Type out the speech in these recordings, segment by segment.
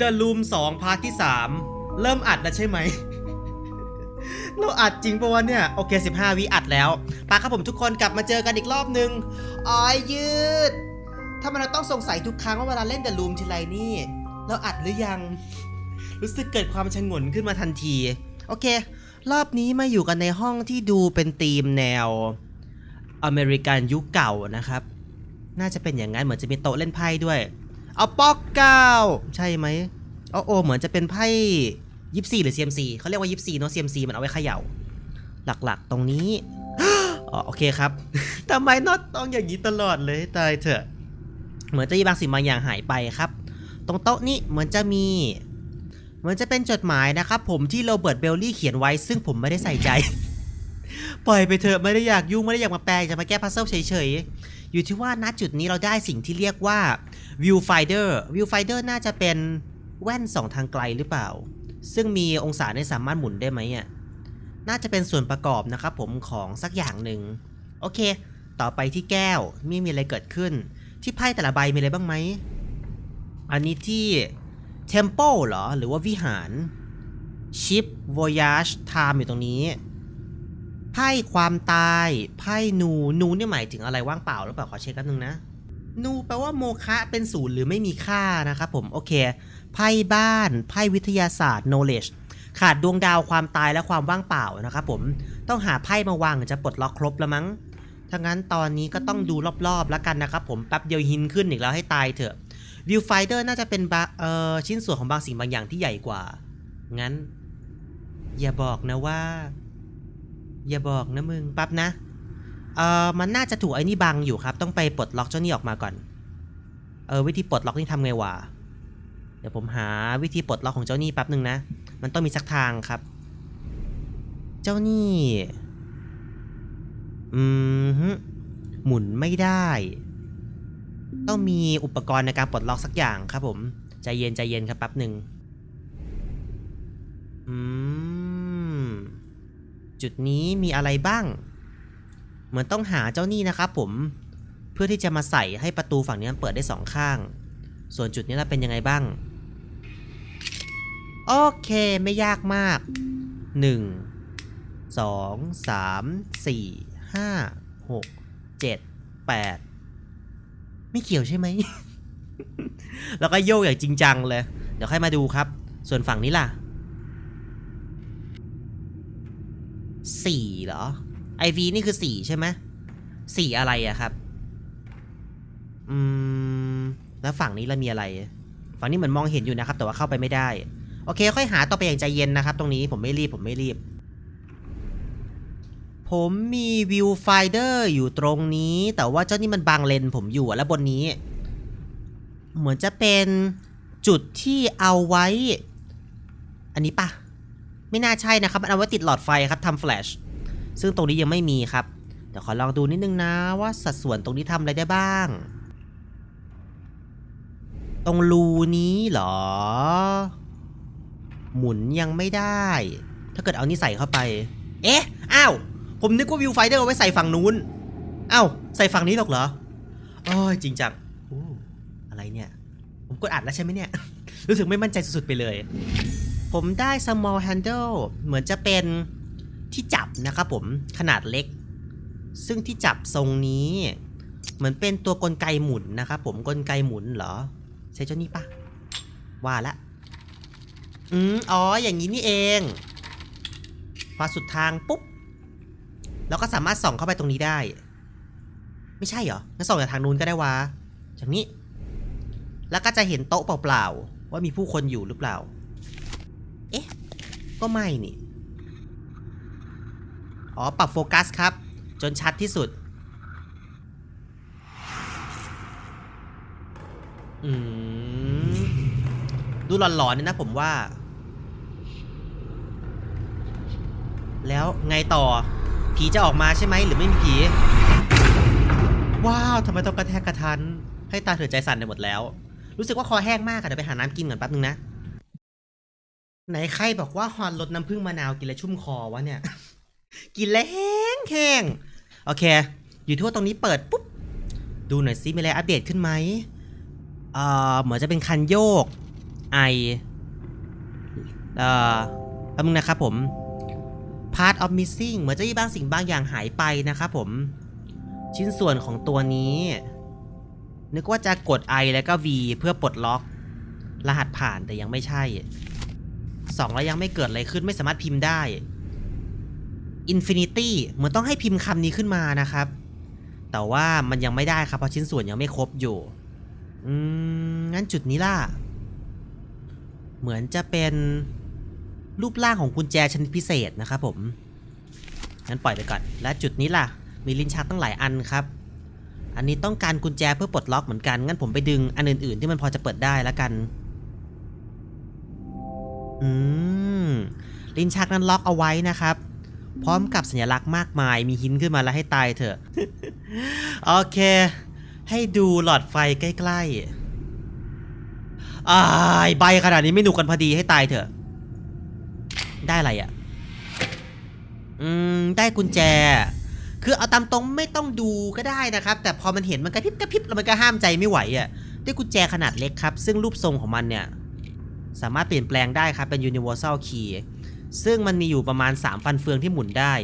The Room 2 พาร์ทที่ 3 เริ่มอัดแล้วใช่ไหม เราอัดจริงปะวะเนี่ย โอเค 15 วิอัดแล้วปาครับผมทุกคนกลับมาเจอกันอีกรอบนึงอ้อยยืด ถ้ามันเราต้องสงสัยทุกครั้งว่าเวลาเล่น The Room ทีไรนี่ เราอัดหรือยัง รู้สึกเกิดความชงนขึ้นมาทันที โอเค รอบนี้มาอยู่กันในห้องที่ดูเป็นธีมแนวอเมริกันยุคเก่านะครับ น่าจะเป็นอย่างนั้นเหมือนจะมีโต๊ะเล่นไพ่ด้วย เอาป๊อกเก้าใช่ไหมโอ้โอเหมือนจะเป็นไพ่ยิปซีหรือ CMC เขาเรียกว่ายิปซีเนาะ CMC มันเอาไว้เขย่า หลักๆตรงนี้อ๋อโอเคครับทำไมน็อตต้องอย่างนี้ตลอดเลยตายเถอะ เหมือนจะมีบางสิ่งบางอย่างหายไปครับ ตรงโต๊ะนี้เหมือนจะมีเหมือนจะเป็นจดหมายนะครับผมที่โรเบิร์ตเบลลี่เขียนไว้ซึ่งผมไม่ได้ใส่ใจ ปล่อยไปเถอะไม่ได้อยากยุ่งไม่ได้อยากมาแปลจะมาแก้พัซเซิลเฉยๆอยู่ที่ว่าณจุดนี้เราได้สิ่งที่เรียกว่า viewfinder viewfinder น่าจะเป็นแว่นสองทางไกลหรือเปล่า ซึ่งมีองศาในสามารถหมุนได้ไหมอะน่าจะเป็นส่วนประกอบนะครับผมของสักอย่างหนึ่งโอเค ต่อไปที่แก้วไม่มีอะไรเกิดขึ้น ที่ไพ่แต่ละใบมีอะไรบ้างไหมอันนี้ที่ Temple เหรอ หรือว่าวิหาร Ship Voyage Time อยู่ตรงนี้ ไพ่ความตาย ไพ่นูนูนี่หมายถึงอะไรว่างเปล่าหรือเปล่า ขอเช็คกันหนึ่งนะ นูแปลว่าโมคะเป็นศูนย์หรือไม่มีค่านะครับผม โอเค ไพ่บ้าน ไพ่วิทยาศาสตร์ knowledge ขาดดวงดาวความตายและความว่างเปล่านะครับผม ต้องหาไพ่มาวางจะปลดล็อกครบแล้วมั้ง ถ้างั้นตอนนี้ก็ต้องดูรอบๆแล้วกันนะครับผม แป๊บเดียวหินขึ้นอีกแล้วให้ตายเถอะ Viewfinder น่าจะเป็นบเอ่อชิ้นส่วนของบางสิ่งบางอย่างที่ใหญ่กว่า งั้น อย่าบอกนะว่า อย่าบอกนะมึงแป๊บนะ เอ่อมันน่าจะถูกไอ้นี่บังอยู่ครับ ต้องไปปลดล็อกเจ้านี่ออกมาก่อน เออวิธีปลดล็อกนี่ทำไงวะ เดี๋ยวผมหาวิธีปลดล็อกของเจ้านี่แป๊บหนึ่งนะ มันต้องมีสักทางครับ เจ้านี่ อืมฮึหมุนไม่ได้ ต้องมีอุปกรณ์ในการปลดล็อกสักอย่างครับ ผม ใจเย็นใจเย็นครับแป๊บหนึ่งอืม จุดนี้มีอะไรบ้าง เหมือนต้องหาเจ้านี่นะครับผมเพื่อที่จะมาใส่ให้ประตูฝั่งนี้มันเปิดได้สองข้าง ส่วนจุดนี้เราเป็นยังไงบ้าง โอเคไม่ยากมาก 1 2 3 4 5 6 7 8 ไม่เกี่ยวใช่ไหม แล้วก็โยกอย่างจริงจังเลย เดี๋ยวค่อยมาดูครับ ส่วนฝั่งนี้ล่ะสี่เหรอ IV นี่คือสีใช่ไหมสีอะไรอะครับ อืม แล้วฝั่งนี้เรามีอะไร ฝั่งนี้เหมือนมองเห็นอยู่นะครับ แต่ว่าเข้าไปไม่ได้ โอเค ค่อยหาต่อไปอย่างใจเย็นนะครับ ตรงนี้ผมไม่รีบผมไม่รีบ ผมมีวิวไฟเดอร์อยู่ตรงนี้ แต่ว่าเจ้านี่มันบังเลนผมอยู่แล้วบนนี้ เหมือนจะเป็นจุดที่เอาไว้ อันนี้ปะไม่น่าใช่นะครับมันเอาไว้ติดหลอดไฟครับทำแฟลช ซึ่งตรงนี้ยังไม่มีครับเดี๋ยวขอลองดูนิดนึงนะว่าสัดส่วนตรงนี้ทำอะไรได้บ้าง ตรงรูนี้เหรอ หมุนยังไม่ได้ ถ้าเกิดเอานี่ใส่เข้าไป เอ๊ะ อ้าว ผมนึกว่าวิวไฟเดอร์เอาไว้ใส่ฝั่งนู้นอ้าวใส่ฝั่งนี้หรอกเหรอโอ้ยจริงจังอู้อะไรเนี่ย ผมกดอัดแล้วใช่ไหมเนี่ย รู้สึกไม่มั่นใจสุดๆไปเลย ผมได้ small handle เหมือนจะเป็น ที่จับนะครับผมขนาดเล็ก ซึ่งที่จับทรงนี้ เหมือนเป็นตัวกลไกหมุนนะครับผมกลไกหมุนเหรอ ใช่เจ้านี่ปะว่าละอืมอ๋ออย่างนี้นี่เองพอสุดทางปุ๊บเราก็สามารถส่องเข้าไปตรงนี้ได้ ไม่ใช่เหรองั้นส่องจากทางนู้นก็ได้วะจากนี้ แล้วก็จะเห็นโต๊ะเปล่าๆว่ามีผู้คนอยู่หรือเปล่า เอ๊ะ ก็ไม่นี่ อ๋อ ปรับโฟกัสครับ จนชัดที่สุด อืม ดูหลอนๆนี่นะผมว่า แล้วไงต่อ ผีจะออกมาใช่ไหมหรือไม่มีผี ว้าวทำไมต้องกระแทกกระทัน ให้ตาเถือใจสั่นไปหมดแล้ว รู้สึกว่าคอแห้งมากค่ะเดี๋ยวไปหาน้ำกินก่อนแป๊บนึงนะไหนใครบอกว่าฮอนรสน้ำผึ้งมะนาวกินแล้วชุ่มคอวะเนี่ย กินแล้วแห้งแห้งโอเค อยู่ทั่วตรงนี้เปิดปุ๊บ ดูหน่อยซิมีอะไรอัปเดตขึ้นไหมเอ่อเหมือนจะเป็นคันโยก ไอ เอ่อแป๊บนึงนะครับผม part of missing เหมือนจะมีบางสิ่งบางอย่างหายไปนะครับผม ชิ้นส่วนของตัวนี้ นึกว่าจะกด I แล้วก็ V เพื่อปลดล็อก รหัสผ่านแต่ยังไม่ใช่สองแล้วยังไม่เกิดอะไรขึ้นไม่สามารถพิมพ์ได้ Infinity เหมือนต้องให้พิมพ์คำนี้ขึ้นมานะครับ แต่ว่ามันยังไม่ได้ครับเพราะชิ้นส่วนยังไม่ครบอยู่ อืม งั้นจุดนี้ล่ะ เหมือนจะเป็นรูปร่างของกุญแจชนิดพิเศษนะครับผม งั้นปล่อยไปก่อน และจุดนี้ล่ะ มีลิ้นชักตั้งหลายอันครับ อันนี้ต้องการกุญแจเพื่อปลดล็อกเหมือนกัน งั้นผมไปดึงอันอื่นๆ ที่มันพอจะเปิดได้แล้วกัน อืม ลิ้นชักนั้นล็อกเอาไว้นะครับ พร้อมกับสัญลักษณ์มากมายมีหินขึ้นมาแล้วให้ตายเถอะ โอเค ให้ดูหลอดไฟใกล้ๆอายใบขนาดนี้ไม่หนุกกันพอดีให้ตายเถอะ ได้อะไรอะ่ะ อืม ได้กุญแจ คือเอาตามตรงไม่ต้องดูก็ได้นะครับ แต่พอมันเห็นมันกระพริบกระพริบแล้วมันก็ห้ามใจไม่ไหวอะ่ะได้กุญแจขนาดเล็กครับ ซึ่งรูปทรงของมันเนี่ย สามารถเปลี่ยนแปลงได้ครับเป็น universal key ซึ่งมันมีอยู่ประมาณ 3 ฟันเฟืองที่หมุนได้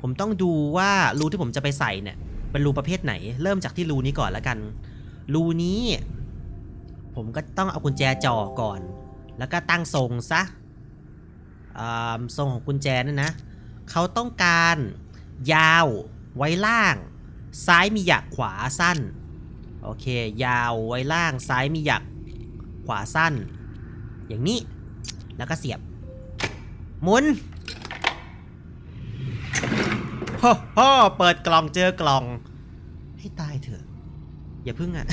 ผมต้องดูว่ารูที่ผมจะไปใส่เนี่ยเป็นรูประเภทไหน เริ่มจากที่รูนี้ก่อนแล้วกัน รูนี้ ผมก็ต้องเอากุญแจจ่อก่อน แล้วก็ตั้งทรงซะทรงของกุญแจนี่ยนะ เขาต้องการยาวไว้ล่าง ซ้ายมีหยักขวาสั้น โอเค ยาวไว้ล่าง ซ้ายมีหยักขวาสั้น อย่างนี้ แล้วก็เสียบ หมุนฮ่ฮ่เปิดกล่องเจอกล่อง ให้ตายเถอะ อย่าพึ่งอะ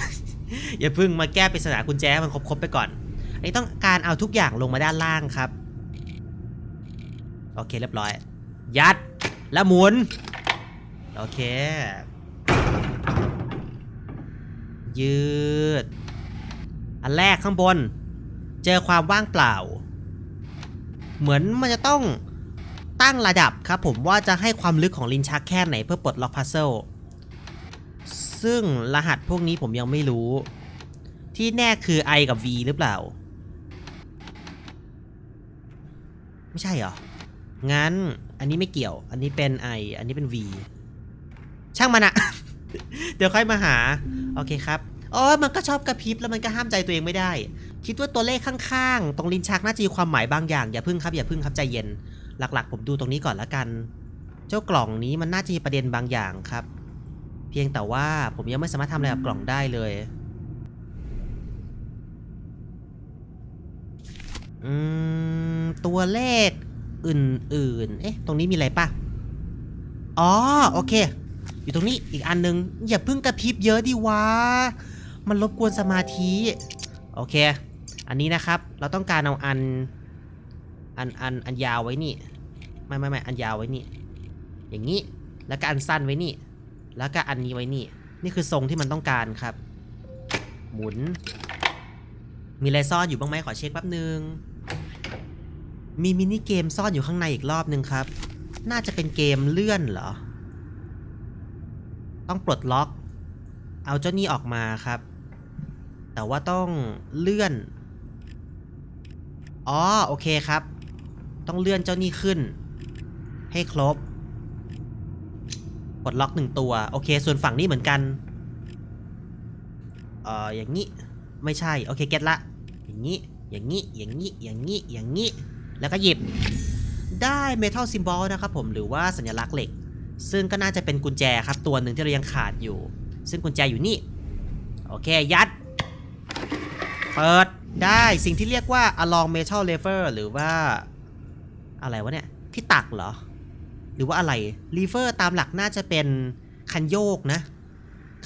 อย่าพึ่งมาแก้ปริศนากุญแจให้มันครบๆไปก่อน อันนี้ต้องการเอาทุกอย่างลงมาด้านล่างครับ โอเคเรียบร้อย ยัดแล้วหมุน โอเค ยืด อันแรกข้างบน เจอความว่างเปล่า เหมือนมันจะต้องตั้งระดับครับผมว่าจะให้ความลึกของลิ้นชักแค่ไหนเพื่อปลดล็อกพัซเซิลซึ่งรหัสพวกนี้ผมยังไม่รู้ ที่แน่คือ I กับ V หรือเปล่า ไม่ใช่เหรอ งั้นอันนี้ไม่เกี่ยว อันนี้เป็น I อันนี้เป็น V ช่างมันอะ เดี๋ยวค่อยมาหา โอเคครับ อ๋อ มันก็ชอบกระพริบแล้วมันก็ห้ามใจตัวเองไม่ได้ คิดว่าตัวเลขข้างๆ ตรงลิ้นชักน่าจะมีความหมายบางอย่าง อย่าพึ่งครับอย่าพึ่งครับใจเย็น หลักๆ ผมดูตรงนี้ก่อนละกัน เจ้ากล่องนี้มันน่าจะมีประเด็นบางอย่างครับ เพียงแต่ว่าผมยังไม่สามารถทำอะไรกับกล่องได้เลย อืม ตัวเลขอื่นๆ เอ๊ะ ตรงนี้มีอะไรปะอ๋อ โอเค อยู่ตรงนี้อีกอันนึง อย่าพิ่งกระพริบเยอะดิวะ มันรบกวนสมาธิ โอเค อันนี้นะครับ เราต้องการเอาอัน อัน อัน อันยาวไว้นี่ ไม่ไม่ไม่อันยาวไว้นี่ อย่างนี้ แล้วก็อันสั้นไว้นี่ แล้วก็อันนี้ไว้นี่ นี่คือทรงที่มันต้องการครับ หมุน มีอะไรซ่อนอยู่บ้างไหมขอเช็คแป๊บนึง มีมินิเกมซ่อนอยู่ข้างในอีกรอบนึงครับ น่าจะเป็นเกมเลื่อนเหรอ ต้องปลดล็อก เอาเจ้านี่ออกมาครับแต่ว่าต้องเลื่อน อ๋อโอเคครับ ต้องเลื่อนเจ้านี่ขึ้น ให้ครบปลดล็อกหนึ่งตัว โอเค ส่วนฝั่งนี้เหมือนกัน เอ่อ อย่างนี้ ไม่ใช่ โอเค เก็ตละ อย่างนี้ อย่างนี้ อย่างนี้ อย่างนี้ อย่างนี้ แล้วก็หยิบ ได้เมทัลซิมบอลนะครับผม หรือว่าสัญลักษณ์เหล็ก ซึ่งก็น่าจะเป็นกุญแจครับ ตัวหนึ่งที่เรายังขาดอยู่ ซึ่งกุญแจอยู่นี่ โอเค ยัด เปิด ได้สิ่งที่เรียกว่า along metal lever หรือว่าอะไรวะเนี่ย ที่ตักเหรอ หรือว่าอะไร lever ตามหลักน่าจะเป็นคันโยกนะ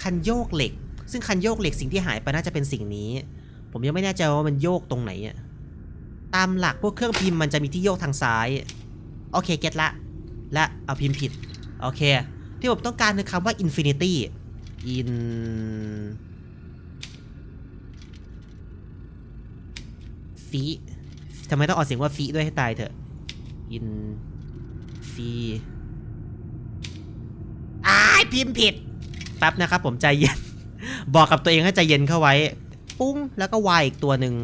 คันโยกเหล็ก ซึ่งคันโยกเหล็กสิ่งที่หายไปน่าจะเป็นสิ่งนี้ ผมยังไม่แน่ใจว่ามันโยกตรงไหนอะตามหลักพวกเครื่องพิมพ์มันจะมีที่โยกทางซ้าย โอเคเก็ตละ และเอาพิมพ์ผิด โอเค ที่ผมต้องการคือคำว่า infinity in ฟีทำไมต้องออกเสียงว่าฟีด้วยให้ตายเถอะ in ฟีอ้ายพิมพ์ผิดแป๊บนะครับผมใจเย็น บอกกับตัวเองให้ใจเย็นเข้าไว้ ปุ้ง แล้วก็ y อีกตัวหนึ่ง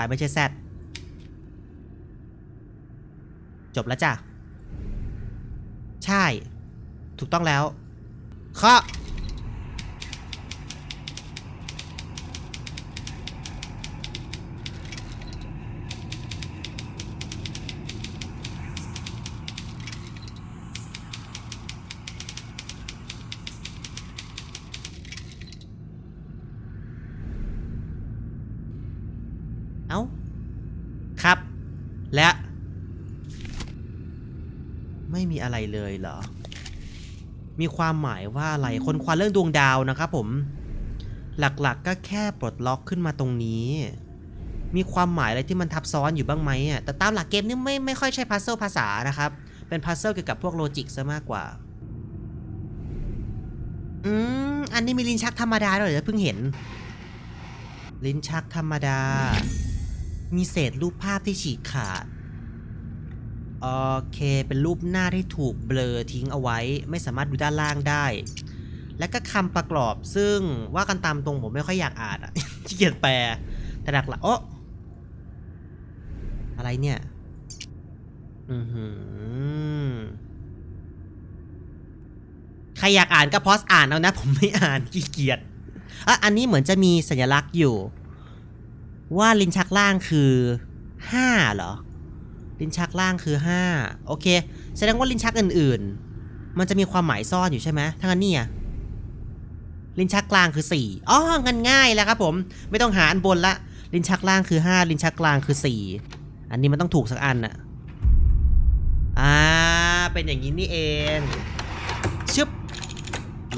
Y ไม่ใช่ Z จบแล้วจ้ะ ใช่ ถูกต้องแล้วเคาะเอ้า ครับ และ ไม่มีอะไรเลยเหรอ มีความหมายว่าอะไรคนควันเรื่องดวงดาวนะครับผม หลักๆก็แค่ปลดล็อกขึ้นมาตรงนี้ มีความหมายอะไรที่มันทับซ้อนอยู่บ้างไหมอะแต่ตามหลักเกมนี่ไม่ไม่ค่อยใช่พัซเซิลภาษานะครับ เป็นพัซเซิลเกี่ยวกับพวกโลจิกซะมากกว่า อืม อันนี้มีลิ้นชักธรรมดาด้วยเหรอเพิ่งเห็น ลิ้นชักธรรมดา มีเศษรูปภาพที่ฉีกขาด โอเคเป็นรูปหน้าที่ถูกเบลอทิ้งเอาไว้ ไม่สามารถดูด้านล่างได้ และก็คำประกอบซึ่งว่ากันตามตรงผมไม่ค่อยอยากอ่านอะขี้เกียจแปล แต่หลักละโอะอะไรเนี่ย อือหือใครอยากอ่านก็พอสอ่านเอานะ ผมไม่อ่านขี้เกียจอะอันนี้เหมือนจะมีสัญลักษณ์อยู่ ว่าลิ้นชักล่างคือห้าเหรอ ลิ้นชักล่างคือ5โอเค แสดงว่าลิ้นชักอื่นๆ มันจะมีความหมายซ่อนอยู่ใช่ไหมถ้างั้นเนี่ยลิ้นชักกลางคือ4อ๋องันง่ายแล้วครับผม ไม่ต้องหาอันบนละ ลิ้นชักล่างคือ 5 ลิ้นชักกลางคือ 4 อันนี้มันต้องถูกสักอันน่ะอ่า เป็นอย่างนี้นี่เอง ชึบ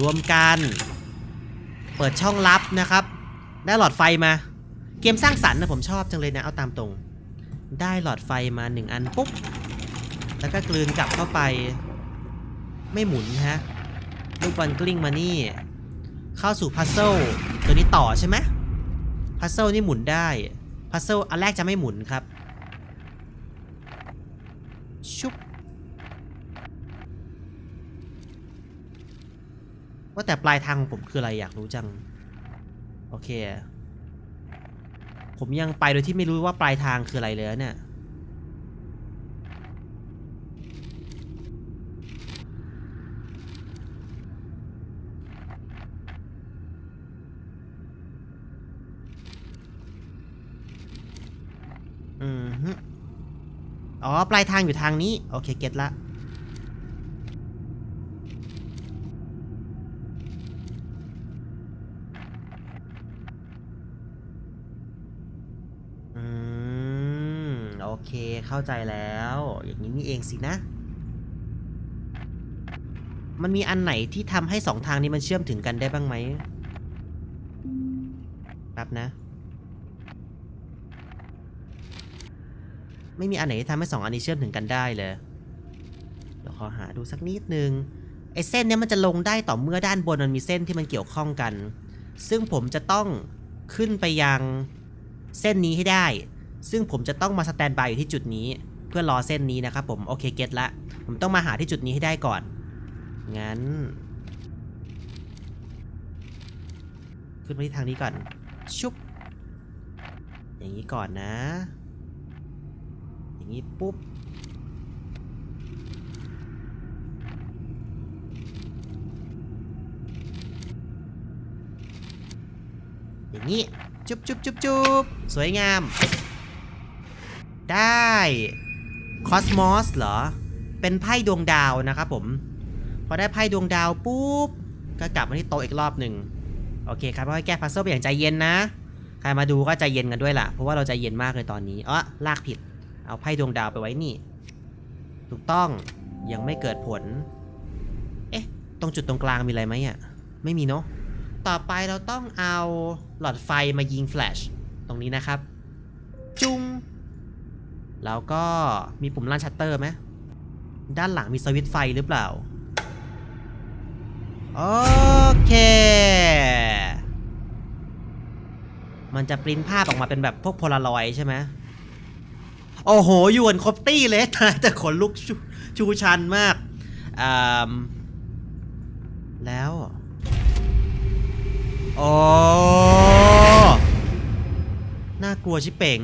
รวมกัน เปิดช่องลับนะครับ ได้หลอดไฟมา เกมสร้างสรรค์นะผมชอบจังเลยนะ เอาตามตรง ได้หลอดไฟมาหนึ่งอันปุ๊บ แล้วก็กลืนกลับเข้าไป ไม่หมุนฮะ ลูกบอลกลิ้งมานี่ เข้าสู่พัซเซิลตัวนี้ต่อใช่ไหมพัซเซิลนี่หมุนได้ พัซเซิลอันแรกจะไม่หมุนครับ ชุบว่าแต่ปลายทางของผมคืออะไรอยากรู้จัง โอเค ผมยังไปโดยที่ไม่รู้ว่าปลายทางคืออะไรเลยเนี่ย อืมฮึอ๋อ ปลายทางอยู่ทางนี้ โอเค เก็ตละ อืม โอเคเข้าใจแล้ว อย่างนี้นี่เองสินะ มันมีอันไหนที่ทำให้สองทางนี้มันเชื่อมถึงกันได้บ้างไหมแป๊บนะ ไม่มีอันไหนที่ทำให้สองอันนี้เชื่อมถึงกันได้เลย เดี๋ยวขอหาดูสักนิดนึงไอ้เส้นเนี้ยมันจะลงได้ต่อเมื่อด้านบนมันมีเส้นที่มันเกี่ยวข้องกัน ซึ่งผมจะต้องขึ้นไปยังเส้นนี้ให้ได้ ซึ่งผมจะต้องมาสแตนบายอยู่ที่จุดนี้ เพื่อรอเส้นนี้นะครับผมโอเคเก็ตละ ผมต้องมาหาที่จุดนี้ให้ได้ก่อน งั้น ขึ้นไปที่ทางนี้ก่อน ชุบ อย่างนี้ก่อนนะ อย่างนี้ปุ๊บอย่างนี้ จุ๊บจุ๊บจุ๊บจุ๊บสวยงาม ได้คอสมอสเหรอ เป็นไพ่ดวงดาวนะครับผม พอได้ไพ่ดวงดาวปุ๊บ ก็กลับมาที่โต๊ะอีกรอบหนึ่งโอเคครับค่อยแก้พัซเซิลไปอย่างใจเย็นนะ ใครมาดูก็ใจเย็นกันด้วยล่ะ เพราะว่าเราใจเย็นมากเลยตอนนี้อ๋อลากผิด เอาไพ่ดวงดาวไปไว้นี่ ถูกต้อง ยังไม่เกิดผล เอ๊ะ ตรงจุดตรงกลางมีอะไรไหมอะ ไม่มีเนาะ ต่อไปเราต้องเอาหลอดไฟมายิงแฟลช ตรงนี้นะครับ จุ้ง แล้วก็มีปุ่มลั่นชัตเตอร์ไหมด้านหลังมีสวิตไฟหรือเปล่า โอเค มันจะปริ้นภาพออกมาเป็นแบบพวกโพลารอยด์ใช่ไหมโอ้โหยวนครบตี้เลยตายแต่ขนลุกชูชูชันมากอ่าแล้ว โอ้โอน่ากลัวชิเป๋ง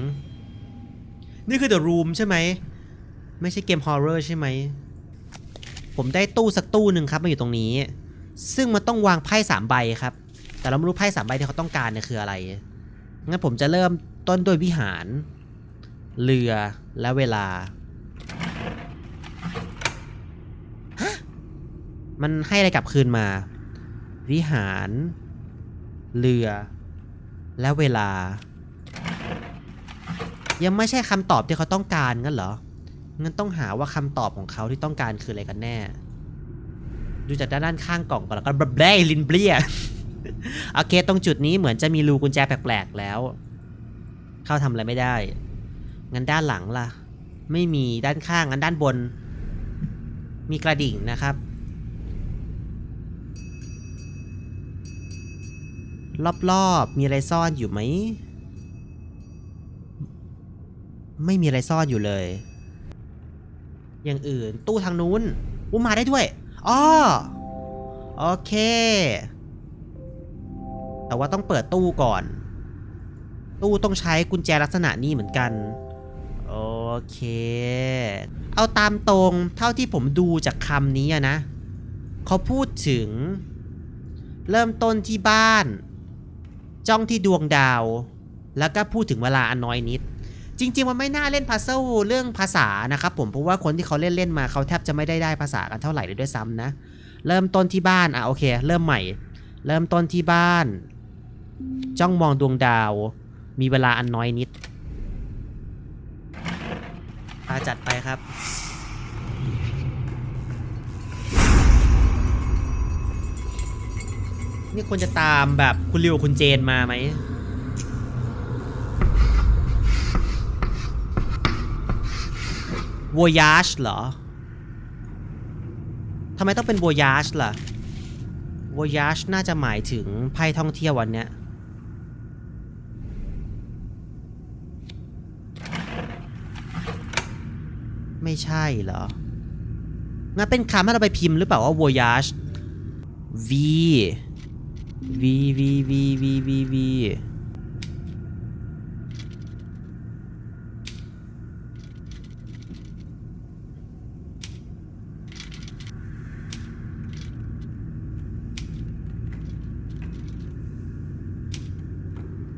นี่คือ The Room ใช่ไหม ไม่ใช่เกม Horror ใช่ไหม ผมได้ตู้สักตู้หนึ่งครับมาอยู่ตรงนี้ ซึ่งมันต้องวางไพ่สามใบครับ แต่เราไม่รู้ไพ่สามใบที่เขาต้องการเนี่ยคืออะไร งั้นผมจะเริ่มต้นด้วยวิหาร เรือและเวลาฮะมันให้อะไรกลับคืนมา วิหาร เรือ และเวลา ยังไม่ใช่คำตอบที่เขาต้องการงั้นเหรองั้นต้องหาว่าคำตอบของเขาที่ต้องการคืออะไรกันแน่ ดูจากด้านข้างกล่องก่อนแล้วก็บลเบลลินเบลียโอเคตรงจุดนี้เหมือนจะมีรูกุญแจแปลกๆแล้ว เข้าทำอะไรไม่ได้ งั้นด้านหลังล่ะ ไม่มีด้านข้างงั้นด้านบน มีกระดิ่งนะครับ รอบๆมีอะไรซ่อนอยู่ไหม ไม่มีอะไรซ่อนอยู่เลย อย่างอื่นตู้ทางนู้นอุ้มมาได้ด้วยอ้อโอเค แต่ว่าต้องเปิดตู้ก่อน ตู้ต้องใช้กุญแจลักษณะนี้เหมือนกัน โอเค เอาตามตรงเท่าที่ผมดูจากคำนี้นะ เขาพูดถึง เริ่มต้นที่บ้าน จ้องที่ดวงดาว แล้วก็พูดถึงเวลาอันน้อยนิด จริง ๆ มันไม่น่าเล่นพัซเซิลเรื่องภาษานะครับผมเพราะว่าคนที่เขาเล่นเล่นมาเขาแทบจะไม่ได้ได้ภาษากันเท่าไหร่เลยด้วยซ้ำนะ เริ่มต้นที่บ้านอะโอเค เริ่มใหม่ เริ่มต้นที่บ้าน จ้องมองดวงดาว มีเวลาอันน้อยนิดอาจัดไปครับนี่ควรจะตามแบบคุณริวคุณเจนมาไหม Voyage เหรอทำไมต้องเป็น Voyage ล่ะ Voyage น่าจะหมายถึงไพ่ท่องเที่ยววันเนี้ยไม่ใช่เหรอ งั้นเป็นคำให้เราไปพิมพ์หรือเปล่าว่า Voyage V V V V V V V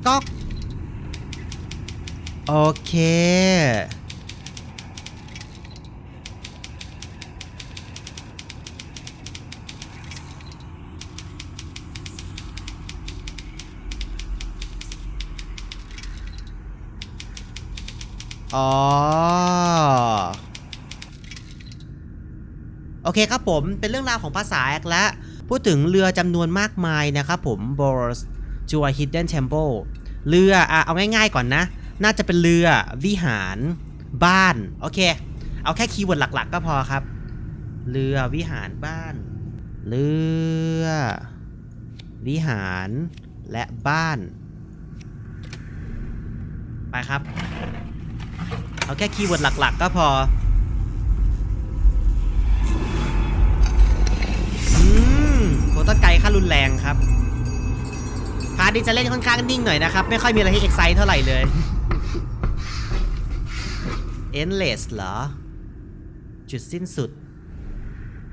ก๊อก โอเค อ๋อ โอเคครับผม เป็นเรื่องราวของภาษาแอกและพูดถึงเรือจำนวนมากมายนะครับผม b o r s to a hidden temple เรืออะเอาง่ายๆก่อนนะ น่าจะเป็นเรือวิหารบ้าน โอเค เอาแค่คีย์เวิร์ดหลักๆ ก็พอครับ เรือวิหารบ้าน เรือ วิหารและบ้าน ไปครับ เอาแค่คีย์เวิร์ดหลักๆ ก็พออืมโคตรไกลค่ารุนแรงครับ ร์ทนี้จะเล่นค่อนข้างนิ่งหน่อยนะครับ ไม่ค่อยมีอะไรให้เอ็กไซต์เท่าไหร่เลย endless เหรอ จุดสิ้นสุด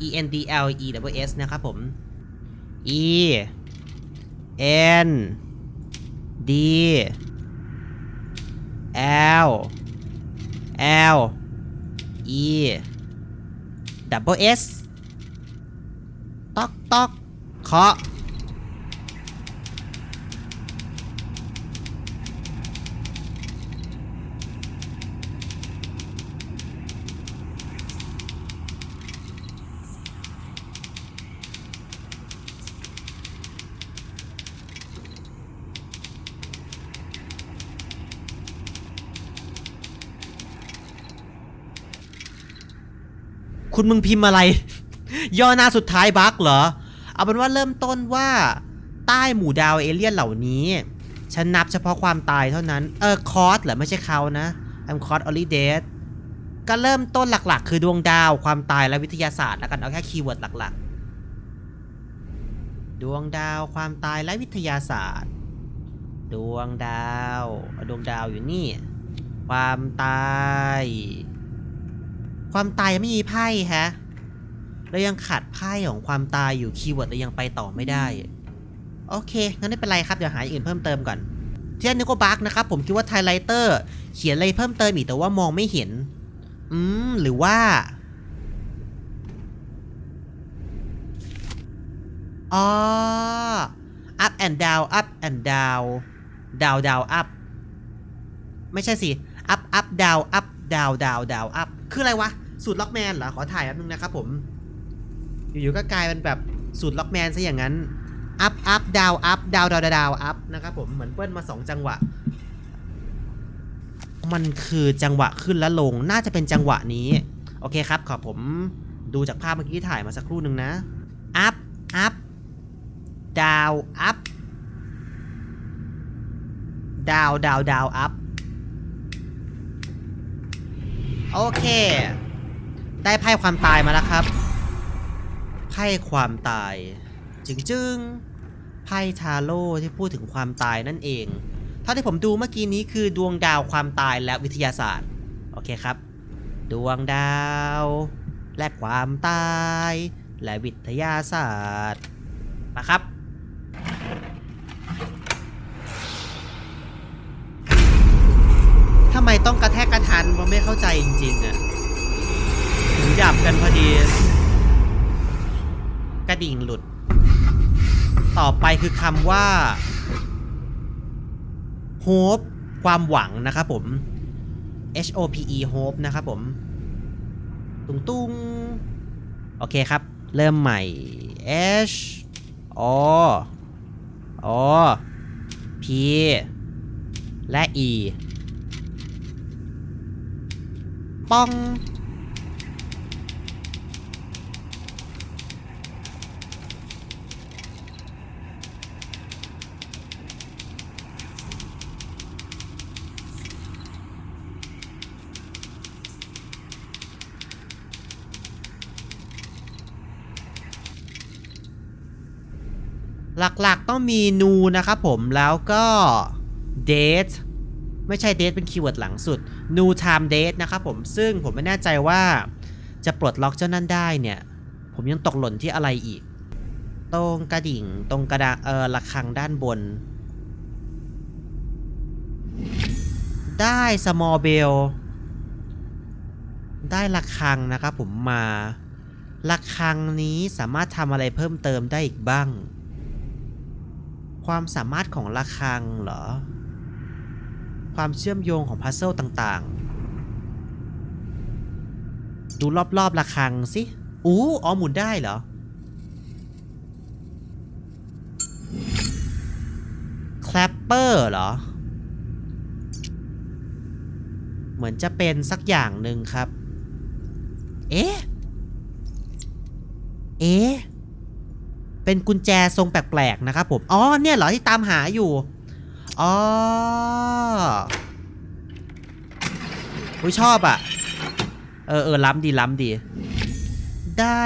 e n d l e w s นะครับผม e n d l l e double s ต๊อกต๊อกเคาะ คุณมึงพิมพ์อะไร ย่อหน้าสุดท้ายบั๊กเหรอ เอาเป็นว่าเริ่มต้นว่าใต้หมู่ดาวเอเลี่ยนเหล่านี้ ฉันนับเฉพาะความตายเท่านั้น เออคอสเหรอไม่ใช่เขานะ I'm caught only dead ก็เริ่มต้นหลักๆ คือดวงดาวความตายและวิทยาศาสตร์แล้วกันเอาแค่คีย์เวิร์ดหลักๆ ดวงดาวความตายและวิทยาศาสตร์ ดวงดาว ดวงดาวอยู่นี่ ความตาย ความตายยังไม่มีไพ่ฮะเรายังขาดไพ่ของความตายอยู่คีย์เวิร์ดเรายังไปต่อไม่ได้ โอเค งั้นไม่เป็นไรครับเดี๋ยวหาอย่างอื่นเพิ่มเติมก่อนที่นนี้ก็บั๊กนะครับผมคิดว่าไทไลเตอร์เขียนอะไรเพิ่มเติมอีกแต่ว่ามองไม่เห็น อืม หรือว่าอ๋อ up and down up and down down down up ไม่ใช่สิ up up down up down down down up คืออะไรวะ สูตรล็อกแมนเหรอ ขอถ่ายแป๊บนึงนะครับผม อยู่ๆก็กลายเป็นแบบสูตรล็อกแมนซะอย่างนั้น up up down up down down down up นะครับผม เหมือนเปิ้ลมา 2 จังหวะ มันคือจังหวะขึ้นและลง น่าจะเป็นจังหวะนี้ โอเคครับ ขอผมดูจากภาพเมื่อกี้ถ่ายมาสักครู่หนึ่งนะ up up down up down down down up โอเค ได้ไพ่ความตายมาแล้วครับ ไพ่ความตาย จึงจึงๆไพ่ทาโร่ที่พูดถึงความตายนั่นเองเท่าที่ผมดูเมื่อกี้นี้คือดวงดาวความตายและวิทยาศาสตร์ โอเคครับ ดวงดาว และความตาย และวิทยาศาสตร์ มาครับทำไมต้องกระแทกกระทันผมไม่เข้าใจจริงๆอะ จับกันพอดี กระดิ่งหลุด ต่อไปคือคำว่า hope ความหวังนะครับผม H O P E hope นะครับผม ตุงตุงโอเคครับ เริ่มใหม่ H O O P และ E ป้อง หลักๆต้องมีนูนะครับผมแล้วก็ date ไม่ใช่ date เป็นคีย์เวิร์ดหลังสุด new time date นะครับผมซึ่งผมไม่แน่ใจว่าจะปลดล็อกเจ้านั่นได้เนี่ย ผมยังตกหล่นที่อะไรอีก ตรงกระดิ่งตรงกระดาเออระฆังด้านบน ได้ small bell ได้ระฆังนะครับผมมาระฆังนี้สามารถทำอะไรเพิ่มเติมได้อีกบ้าง ความสามารถของระฆังเหรอ ความเชื่อมโยงของพัซเซิลต่างๆ ดูรอบๆระฆังสิ อู้อ๋อหมุนได้เหรอ แคลปเปอร์เหรอ เหมือนจะเป็นสักอย่างหนึ่งครับ เอ๊ะ เอ๊ะ เป็นกุญแจทรงแปลกๆนะครับผม อ๋อ เนี่ยเหรอที่ตามหาอยู่ อ๋ออุ้ยชอบอะ่ะ เออเออล้ำดีล้ำดี ได้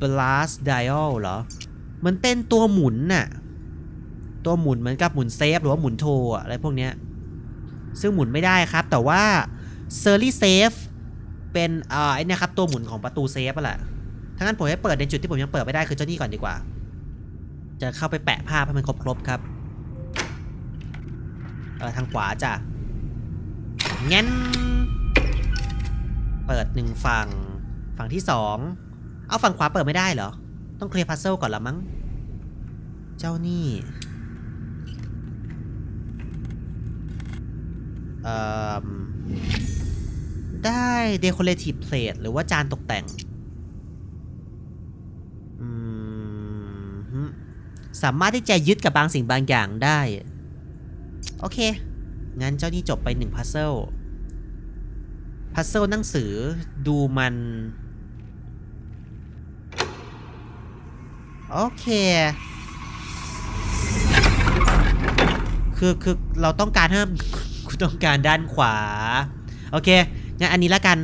blast dial เหรอ มันเป็นตัวหมุนน่ะ ตัวหมุนเหมือนกับหมุนเซฟหรือว่าหมุนโทรอะอะไรพวกเนี้ย ซึ่งหมุนไม่ได้ครับ แต่ว่า s e r l y Safe เป็นอ่อไอ้เนี่ยครับ ตัวหมุนของประตูเซฟอะแหละ ถ้างั้นผมให้เปิดในจุดที่ผมยังเปิดไม่ได้คือเจ้านี่ก่อนดีกว่า จะเข้าไปแปะภาพให้มันครบๆครับ เออทางขวาจ้ะงั้น เปิดหนึ่งฝั่ง ฝั่งที่สอง เอาฝั่งขวาเปิดไม่ได้เหรอ ต้องเคลียร์พัซเซิลก่อนละมั้ง เจ้านี่ เอ่อ ได้ decorative plate หรือว่าจานตกแต่ง สามารถที่จะยึดกับบางสิ่งบางอย่างได้ โอเค งั้นเจ้านี่จบไปหนึ่งพัซเซิล พัซเซิลหนังสือดูมัน โอเค คือคือเราต้องการให้คุณต้องการด้านขวา โอเค งั้นอันนี้ละกัน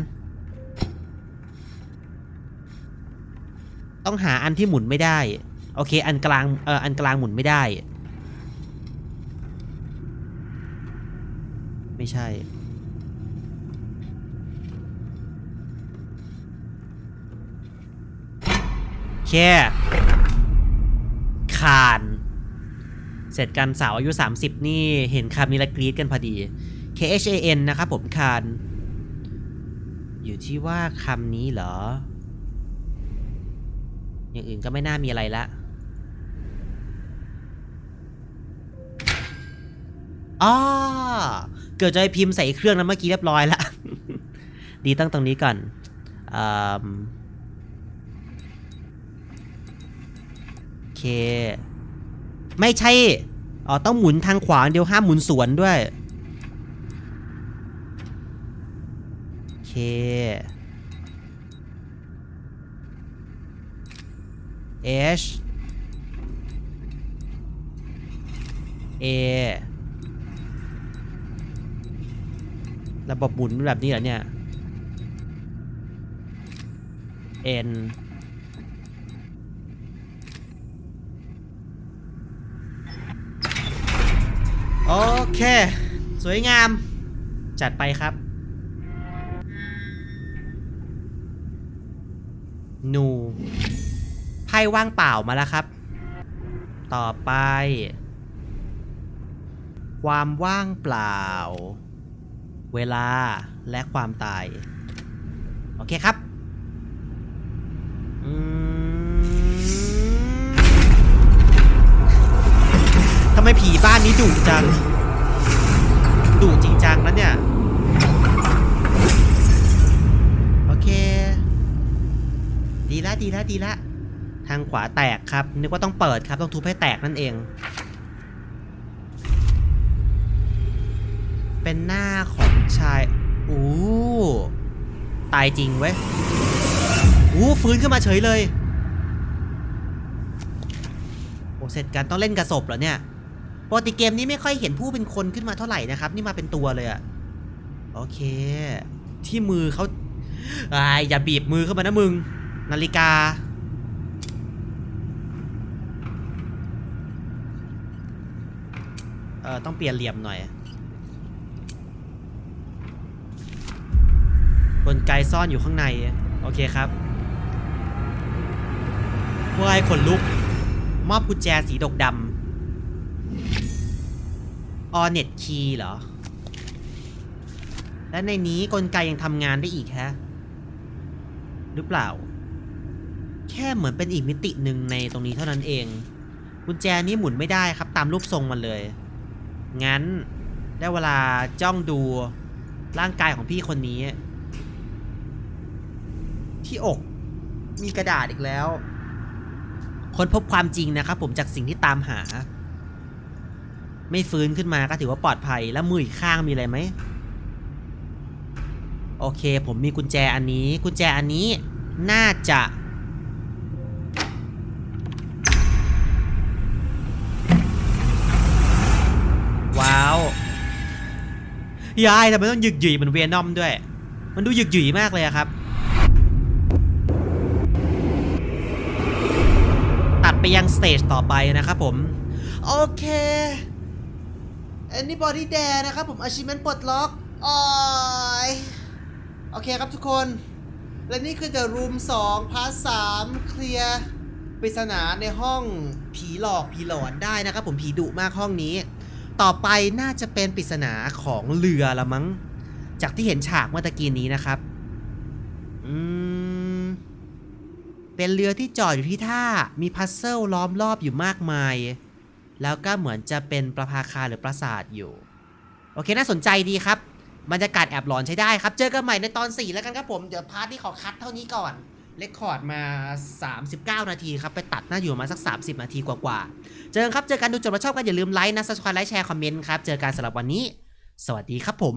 ต้องหาอันที่หมุนไม่ได้ โอเค อันกลางเอออันกลางหมุนไม่ได้ ไม่ใช่ แค่คานเสร็จกันสาวอายุ 30 นี่เห็นคำนี้ละกรีดกันพอดี K H A N นะครับผมคานอยู่ที่ว่าคำนี้เหรอ อย่างอื่นก็ไม่น่ามีอะไรละ อ๋อเกิดจะไปพิมพ์ใส่เครื่องนั้นเมื่อกี้เรียบร้อยละ ดีตั้งตรงนี้ก่อนโอเค ไม่ใช่ อ๋อ ต้องหมุนทางขวาเดียวห้ามหมุนสวนด้วย โอเค H A ระบบหมุนแบบนี้เหรอเนี่ย N โอเค สวยงาม จัดไปครับ นูไพ่ว่างเปล่ามาแล้วครับ ต่อไป ความว่างเปล่า เวลาและความตาย โอเคครับทำไมผีบ้านนี้ดุจังดุจริงจังนะเนี่ย โอเค ดีละดีละดีละ ทางขวาแตกครับ นึกว่าต้องเปิดครับ ต้องทุบให้แตกนั่นเอง เป็นหน้าของ ชายอู้ตายจริงเว้ยอู้ฟื้นขึ้นมาเฉยเลยโอ้เสร็จกันต้องเล่นกระสบเหรอเนี่ยปกติเกมนี้ไม่ค่อยเห็นผู้เป็นคนขึ้นมาเท่าไหร่นะครับ นี่มาเป็นตัวเลยอะโอเค ที่มือเขาอายอย่าบีบมือเข้ามานะมึง นาฬิกา เออต้องเปลี่ยนเหลี่ยมหน่อย กลไกซ่อนอยู่ข้างใน โอเคครับวายขนลุก มอบกุญแจสีดกดำออเน็ตคีย์เหรอ และในนี้กลไกยังทำงานได้อีกฮะ หรือเปล่า แค่เหมือนเป็นอีกมิติหนึ่งในตรงนี้เท่านั้นเอง กุญแจนี้หมุนไม่ได้ครับตามรูปทรงมันเลย งั้นได้เวลาจ้องดูร่างกายของพี่คนนี้ ที่อก มีกระดาษอีกแล้ว ค้นพบความจริงนะครับผมจากสิ่งที่ตามหา ไม่ฟื้นขึ้นมาก็ถือว่าปลอดภัยแล้วมืออีกข้างมีอะไรไหมโอเค ผมมีกุญแจอันนี้ กุญแจอันนี้น่าจะ ว้าวยายทำไมต้องหยึกหยีเหมือนเวนอมด้วย มันดูหยึกหยีมากเลยครับ ตัด ไปยังสเตจต่อไปนะครับผม โอเค Anybody Dare นะครับผม Achievement ปลดล็อกโออยโอเคครับทุกคน และนี่คือ The Room 2 Part 3 เคลียร์ปริศนาในห้องผีหลอกผีหลอนได้นะครับผมผีดุมากห้องนี้ ต่อไปน่าจะเป็นปริศนาของเรือละมั้ง จากที่เห็นฉากเมื่อตะกี้นี้นะครับ อืม เป็นเรือที่จอดอยู่ที่ท่า มีพัซเซิลล้อมรอบอยู่มากมาย แล้วก็เหมือนจะเป็นประภาคารหรือปราสาทอยู่ โอเค น่าสนใจดีครับบรรยากาศแอบหลอนใช้ได้ครับ เจอกันใหม่ในตอน 4 แล้วกันครับผม เดี๋ยวพาร์ทที่ขอคัดเท่านี้ก่อนเลคคอร์ดมา 39 นาทีครับ ไปตัดหน้าอยู่มาสัก 30 นาทีกว่าๆ เจอกันครับ เจอกันดูจบแล้วชอบกันอย่าลืมไลค์นะ subscribe ไลค์แชร์คอมเมนต์ครับ เจอกันสำหรับวันนี้ สวัสดีครับผม